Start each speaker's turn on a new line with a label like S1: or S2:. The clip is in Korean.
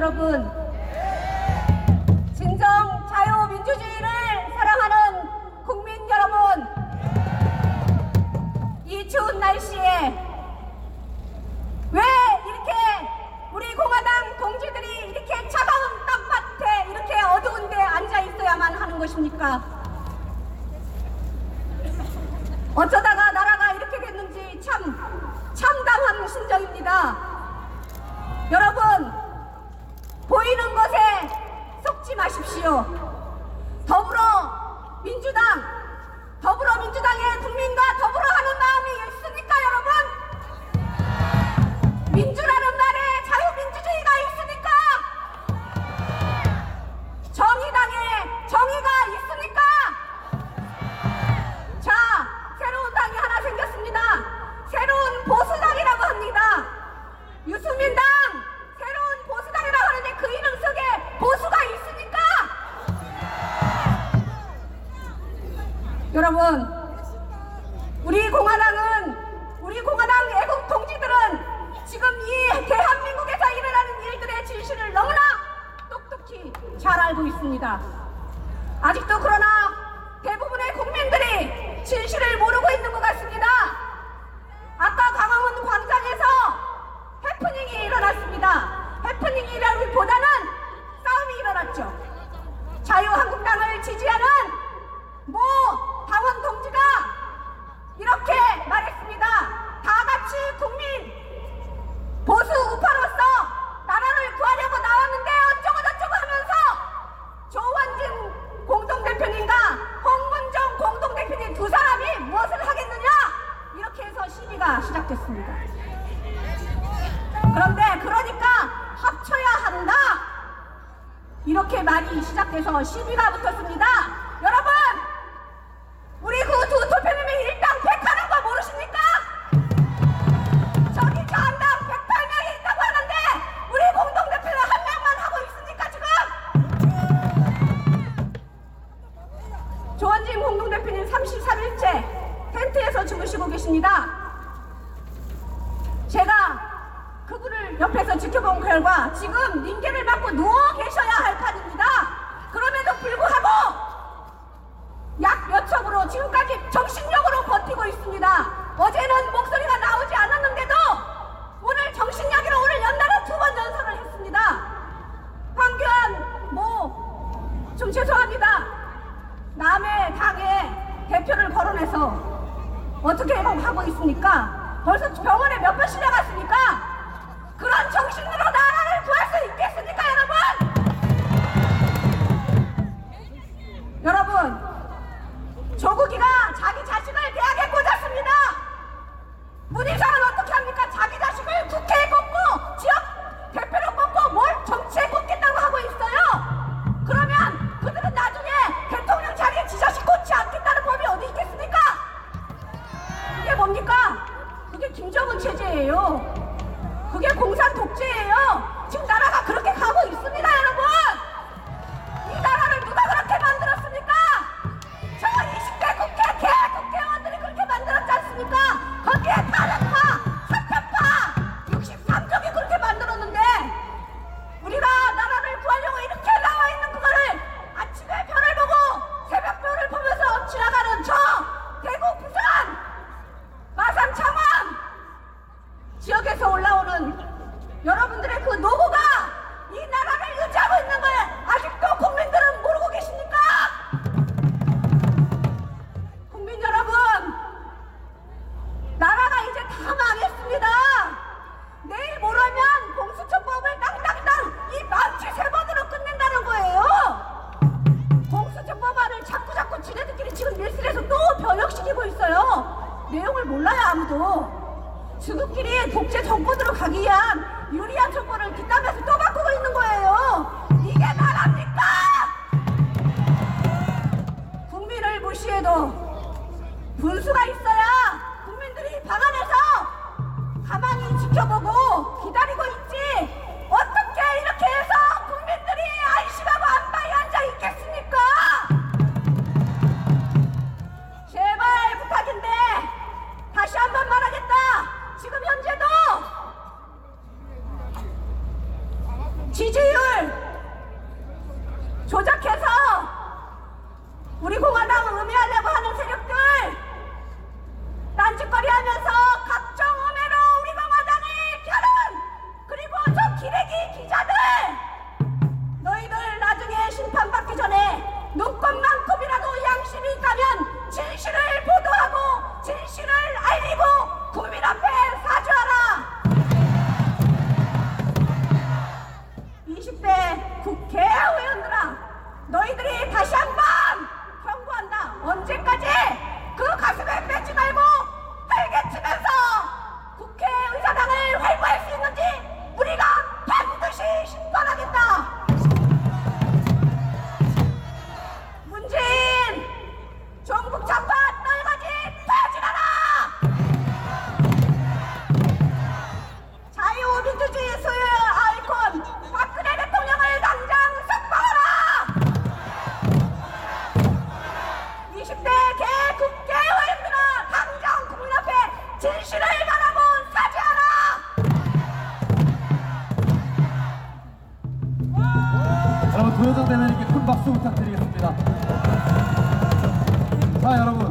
S1: 여러분, 진정 자유민주주의를 사랑하는 국민 여러분, 이 추운 날씨에 왜 이렇게 우리 공화당 동지들이 이렇게 차가운 땅밭에 이렇게 어두운데 앉아 있어야만 하는 것입니까? 어쩌다가 나라가 이렇게 됐는지 참 참담한 심정입니다. 여러분 보이는 것에 속지 마십시오. 더불어 민주당 더불어민주당의 국민과 더불어 하는 마음이 있습니까, 여러분? 민주 여러분, 우리 공화당은, 우리 공화당 애국 동지들은 지금 이 대한민국에서 일어나는 일들의 진실을 너무나 똑똑히 잘 알고 있습니다. 아직도 그러나 대부분의 국민들이 진실을 모르고 있는 것 같습니다. 아까 강화문 광장에서 해프닝이 일어났습니다. 해프닝이라기보다는 싸움이 일어났죠. 자유한국당을 지지하는 모 당원 동지가 이렇게 말했습니다. 다 같이 국민 보수 우파로서 나라를 구하려고 나왔는데 어쩌고 저쩌고 하면서 조원진 공동대표님과 홍문정 공동대표님 두 사람이 무엇을 하겠느냐 이렇게 해서 시작됐습니다. 그런데 그러니까 합쳐야 한다 이렇게 말이 시작돼서 시비가 붙었습니다. 여러분 우리 그두 대표님이 일당 백하는 거 모르십니까? 저기 저 한당 108명이 있다고 하는데 우리 공동대표는 한 명만 하고 있습니까 지금? 조원진 공동대표님 33일째 텐트에서 주무시고 계십니다. 제가 그분을 옆에서 지켜본 결과 지금 링게를 맞고 누워 계셔야 할 판입니다. 그럼에도 불구하고 약 몇 척으로 지금까지 정신력으로 버티고 있습니다. 어제는 목소리가 나오지 않았는데도 오늘 정신력으로 오늘 연달아 두번 연설을 했습니다. 황교안 뭐좀 죄송합니다. 남의 당에 대표를 거론해서 어떻게 하고 있습니까? 벌써 병원에 몇 번 실려갔습니까? 정신으로 나라를 구할 수 있겠습니까, 여러분? 여러분, 조국이가 자기 자 지역에서 올라오는 여러분들의 그 노고가 이 나라를 유지하고 있는 걸 아직도 국민들은 모르고 계십니까? 국민 여러분, 나라가 이제 다 망했습니다. 내일 모레면 공수처법을 땅땅땅 이 망치 세 번으로 끝낸다는 거예요. 공수처법안을 자꾸 자꾸 지네들끼리 지금 밀실에서 또 변형시키고 있어요. 내용을 몰라요 아무도. 지금끼리 독재 정권으로 가기 위한 유리한 정권을 뒷담에서 또 바꾸고 있는 거예요. 이게 나랍니까? 국민을 무시해도 분수가 있어야 국민들이 방 안에서 가만히 지켜보고 기다리고 있지. 지지율 조작해서 우리 공화당 의미하는 언제 되는
S2: 이렇게 큰 박수 부탁드리겠습니다. 자, 여러분.